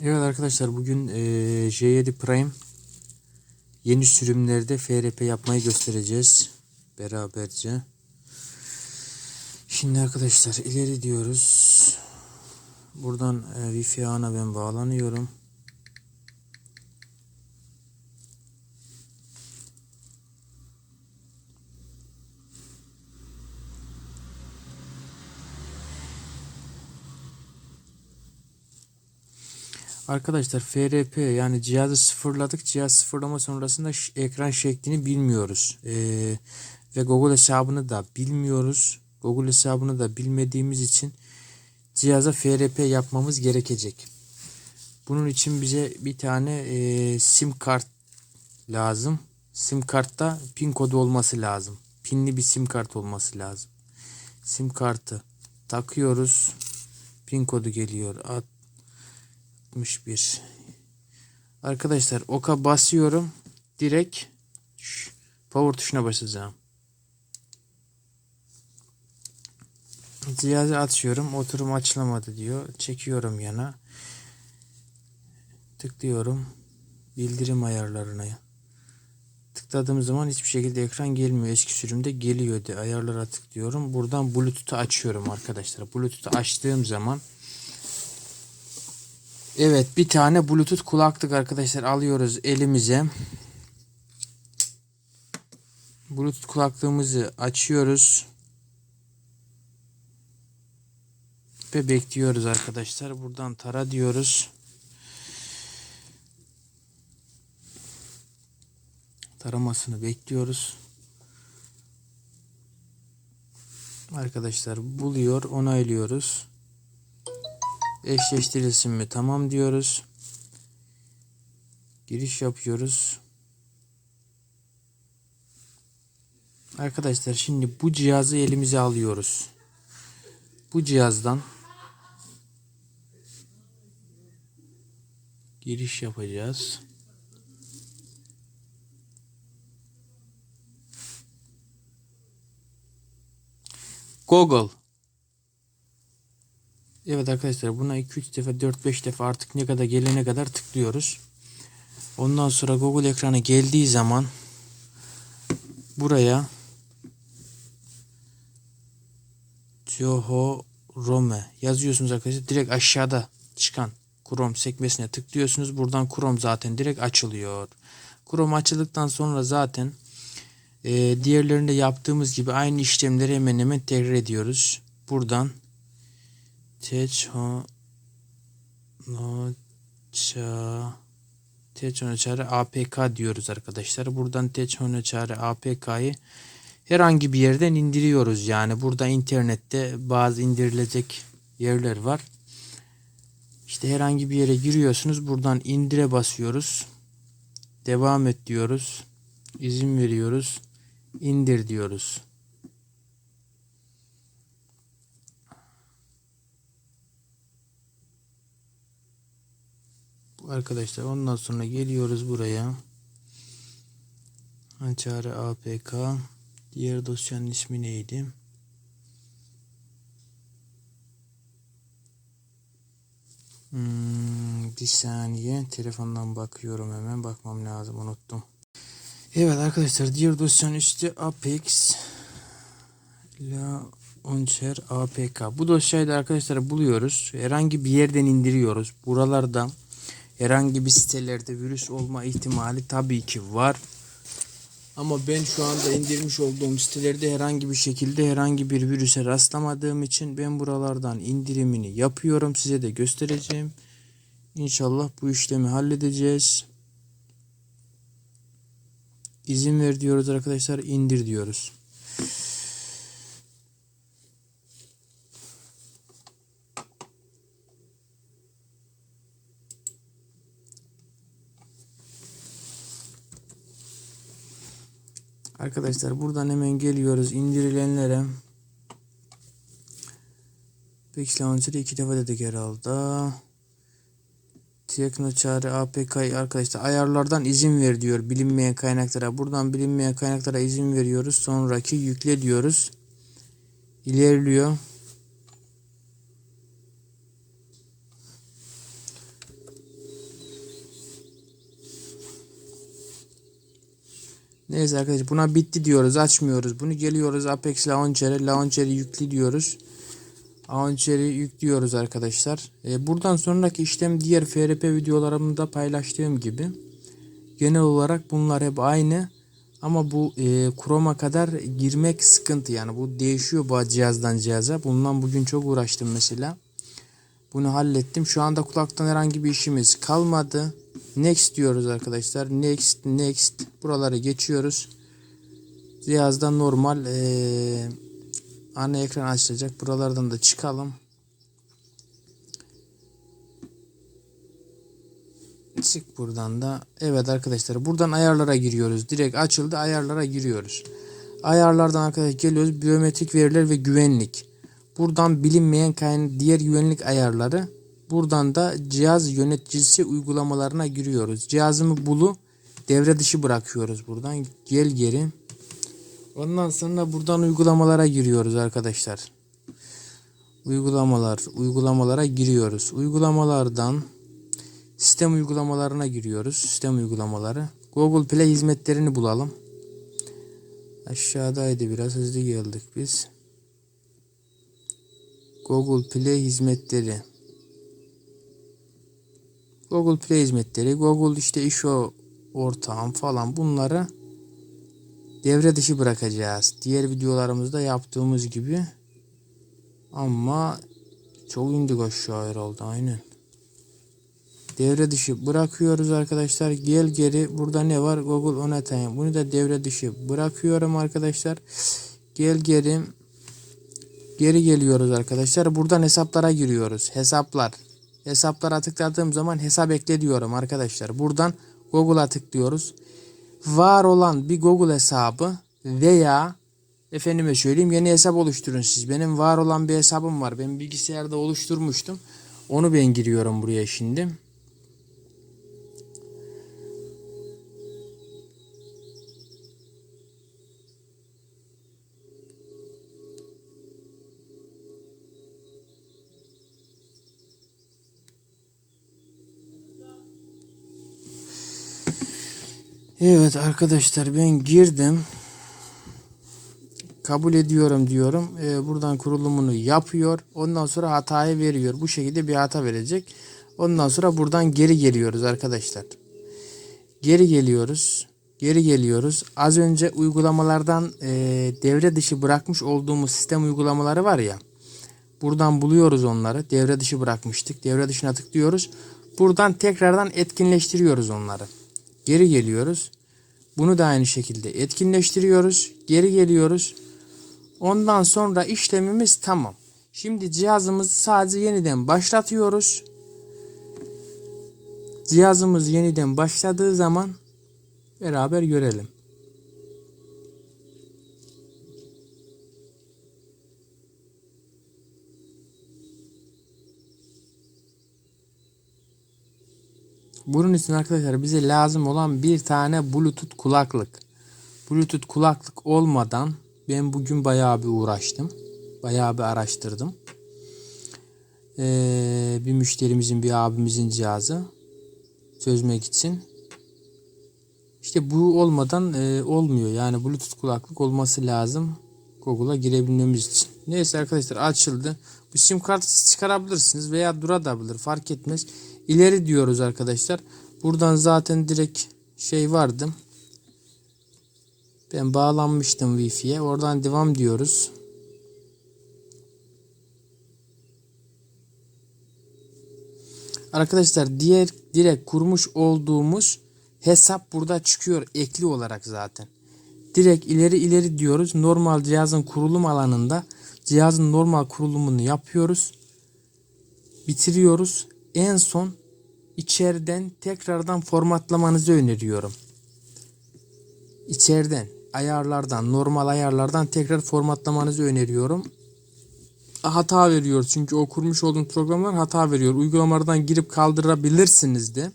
Evet arkadaşlar bugün eee, J7 Prime yeni sürümlerde FRP yapmayı göstereceğiz beraberce. Şimdi arkadaşlar ileri diyoruz. Buradan e, Wi-Fi ağına ben bağlanıyorum. Arkadaşlar FRP yani cihazı sıfırladık. Cihaz sıfırlama sonrasında ekran şeklini bilmiyoruz. Ee, ve Google hesabını da bilmiyoruz. Google hesabını da bilmediğimiz için cihaza FRP yapmamız gerekecek. Bunun için bize bir tane e, sim kart lazım. Sim kartta pin kodu olması lazım. Pinli bir sim kart olması lazım. Sim kartı takıyoruz. Pin kodu geliyor. 61. Arkadaşlar oka basıyorum. Direkt power tuşuna basacağım. Cihazı açıyorum. Oturum açılamadı diyor. Çekiyorum yana. Tıklıyorum. Bildirim ayarlarına. Tıkladığım zaman hiçbir şekilde ekran gelmiyor. Eski sürümde geliyordu. Ayarlara tıklıyorum. Buradan Bluetooth'u açıyorum arkadaşlar. Bluetooth'u açtığım zaman Evet bir tane Bluetooth kulaklık arkadaşlar alıyoruz elimize. Bluetooth kulaklığımızı açıyoruz. Ve bekliyoruz arkadaşlar. Buradan tara diyoruz. Taramasını bekliyoruz. Arkadaşlar buluyor, onaylıyoruz. Eşleştirilsin mi? Tamam diyoruz. Giriş yapıyoruz. Arkadaşlar şimdi bu cihazı elimize alıyoruz. Bu cihazdan giriş yapacağız. Google Evet arkadaşlar buna 2-3 defa 4-5 defa artık ne kadar gelene kadar tıklıyoruz. Ondan sonra Google ekranı geldiği zaman buraya Joho Rome yazıyorsunuz arkadaşlar. Direkt aşağıda çıkan Chrome sekmesine tıklıyorsunuz. Buradan Chrome zaten direkt açılıyor. Chrome açıldıktan sonra zaten e, diğerlerinde yaptığımız gibi aynı işlemleri hemen hemen tekrar ediyoruz. Buradan Teçho Noça Teçho Çare APK diyoruz arkadaşlar. Buradan Teçho Çare APK'yı herhangi bir yerden indiriyoruz. Yani burada internette bazı indirilecek yerler var. İşte herhangi bir yere giriyorsunuz. Buradan indire basıyoruz. Devam et diyoruz. İzin veriyoruz. İndir diyoruz. Arkadaşlar ondan sonra geliyoruz buraya. Çare APK. Diğer dosyanın ismi neydi? Hmm, bir saniye. Telefondan bakıyorum hemen. Bakmam lazım. Unuttum. Evet arkadaşlar. Diğer dosyanın üstü Apex. Launcher APK. Bu dosyayı da arkadaşlar buluyoruz. Herhangi bir yerden indiriyoruz. Buralarda herhangi bir sitelerde virüs olma ihtimali tabii ki var. Ama ben şu anda indirmiş olduğum sitelerde herhangi bir şekilde herhangi bir virüse rastlamadığım için ben buralardan indirimini yapıyorum. Size de göstereceğim. İnşallah bu işlemi halledeceğiz. İzin ver diyoruz arkadaşlar. indir diyoruz. Arkadaşlar buradan hemen geliyoruz indirilenlere. Pix Launcher'ı iki defa dedik herhalde. Tekno çare APK arkadaşlar ayarlardan izin ver diyor bilinmeyen kaynaklara. Buradan bilinmeyen kaynaklara izin veriyoruz. Sonraki yükle diyoruz. İlerliyor. Neyse arkadaşlar buna bitti diyoruz açmıyoruz. Bunu geliyoruz Apex Launcher'e Launcher'i yüklü diyoruz. Launcher'i yüklüyoruz arkadaşlar. E, buradan sonraki işlem diğer FRP videolarımda paylaştığım gibi. Genel olarak bunlar hep aynı. Ama bu e, Chrome'a kadar girmek sıkıntı yani bu değişiyor bu cihazdan cihaza. Bundan bugün çok uğraştım mesela. Bunu hallettim. Şu anda kulaktan herhangi bir işimiz kalmadı. Next diyoruz arkadaşlar. Next, next. Buraları geçiyoruz. Cihazdan normal e, ana ekran açılacak. Buralardan da çıkalım. Çık buradan da. Evet arkadaşlar buradan ayarlara giriyoruz. Direkt açıldı ayarlara giriyoruz. Ayarlardan arkadaşlar geliyoruz. Biyometrik veriler ve güvenlik. Buradan bilinmeyen kaynak diğer güvenlik ayarları. Buradan da cihaz yöneticisi uygulamalarına giriyoruz. Cihazımı bulu devre dışı bırakıyoruz buradan. Gel geri. Ondan sonra buradan uygulamalara giriyoruz arkadaşlar. Uygulamalar, uygulamalara giriyoruz. Uygulamalardan sistem uygulamalarına giriyoruz. Sistem uygulamaları. Google Play hizmetlerini bulalım. Aşağıdaydı biraz hızlı geldik biz. Google Play hizmetleri. Google Play hizmetleri, Google işte iş ortağım falan bunları devre dışı bırakacağız. Diğer videolarımızda yaptığımız gibi. Ama çok indik aşağı herhalde aynen. Devre dışı bırakıyoruz arkadaşlar. Gel geri burada ne var? Google Onetime. Bunu da devre dışı bırakıyorum arkadaşlar. Gel geri geri geliyoruz arkadaşlar. Buradan hesaplara giriyoruz. Hesaplar. Hesaplara tıkladığım zaman hesap ekle diyorum arkadaşlar. Buradan Google'a tıklıyoruz. Var olan bir Google hesabı veya efendime söyleyeyim yeni hesap oluşturun siz. Benim var olan bir hesabım var. Ben bilgisayarda oluşturmuştum. Onu ben giriyorum buraya şimdi. Evet arkadaşlar ben girdim. Kabul ediyorum diyorum. Ee, buradan kurulumunu yapıyor. Ondan sonra hatayı veriyor. Bu şekilde bir hata verecek. Ondan sonra buradan geri geliyoruz arkadaşlar. Geri geliyoruz. Geri geliyoruz. Az önce uygulamalardan e, devre dışı bırakmış olduğumuz sistem uygulamaları var ya. Buradan buluyoruz onları. Devre dışı bırakmıştık. Devre dışına tıklıyoruz. Buradan tekrardan etkinleştiriyoruz onları. Geri geliyoruz. Bunu da aynı şekilde etkinleştiriyoruz. Geri geliyoruz. Ondan sonra işlemimiz tamam. Şimdi cihazımızı sadece yeniden başlatıyoruz. Cihazımız yeniden başladığı zaman beraber görelim. Bunun için arkadaşlar bize lazım olan bir tane Bluetooth kulaklık. Bluetooth kulaklık olmadan ben bugün bayağı bir uğraştım. Bayağı bir araştırdım. Ee, bir müşterimizin bir abimizin cihazı çözmek için. İşte bu olmadan e, olmuyor. Yani Bluetooth kulaklık olması lazım. Google'a girebilmemiz için. Neyse arkadaşlar açıldı. Bu sim kartı çıkarabilirsiniz veya durabilir fark etmez. İleri diyoruz arkadaşlar. Buradan zaten direkt şey vardı. Ben bağlanmıştım Wi-Fi'ye. Oradan devam diyoruz. Arkadaşlar diğer direkt kurmuş olduğumuz hesap burada çıkıyor ekli olarak zaten. Direkt ileri ileri diyoruz. Normal cihazın kurulum alanında cihazın normal kurulumunu yapıyoruz. Bitiriyoruz. En son içeriden tekrardan formatlamanızı öneriyorum. İçeriden ayarlardan normal ayarlardan tekrar formatlamanızı öneriyorum. Hata veriyor çünkü o kurmuş olduğum programlar hata veriyor. Uygulamalardan girip kaldırabilirsiniz de.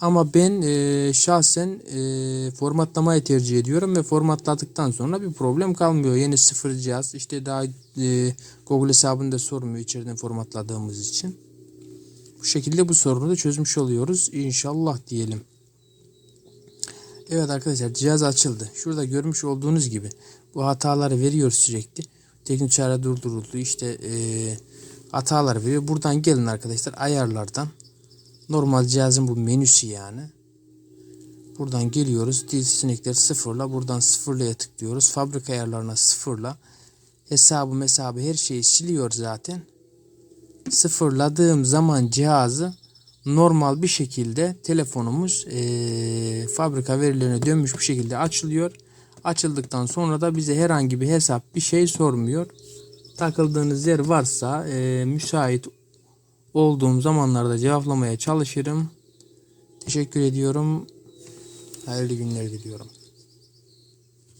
Ama ben e, şahsen e, formatlamayı tercih ediyorum ve formatladıktan sonra bir problem kalmıyor. Yeni sıfır cihaz işte daha e, Google hesabında sormuyor içeriden formatladığımız için. Bu şekilde bu sorunu da çözmüş oluyoruz. İnşallah diyelim. Evet arkadaşlar cihaz açıldı. Şurada görmüş olduğunuz gibi bu hataları veriyor sürekli. Teknik çare durduruldu. İşte eee hatalar veriyor. Buradan gelin arkadaşlar ayarlardan. Normal cihazın bu menüsü yani. Buradan geliyoruz. Dil seçenekleri sıfırla. Buradan sıfırlaya tıklıyoruz. Fabrika ayarlarına sıfırla. Hesabı hesabı her şeyi siliyor zaten. Sıfırladığım zaman cihazı normal bir şekilde telefonumuz eee, fabrika verilerine dönmüş bir şekilde açılıyor. Açıldıktan sonra da bize herhangi bir hesap bir şey sormuyor. Takıldığınız yer varsa eee, müsait olduğum zamanlarda cevaplamaya çalışırım. Teşekkür ediyorum. Hayırlı günler diliyorum.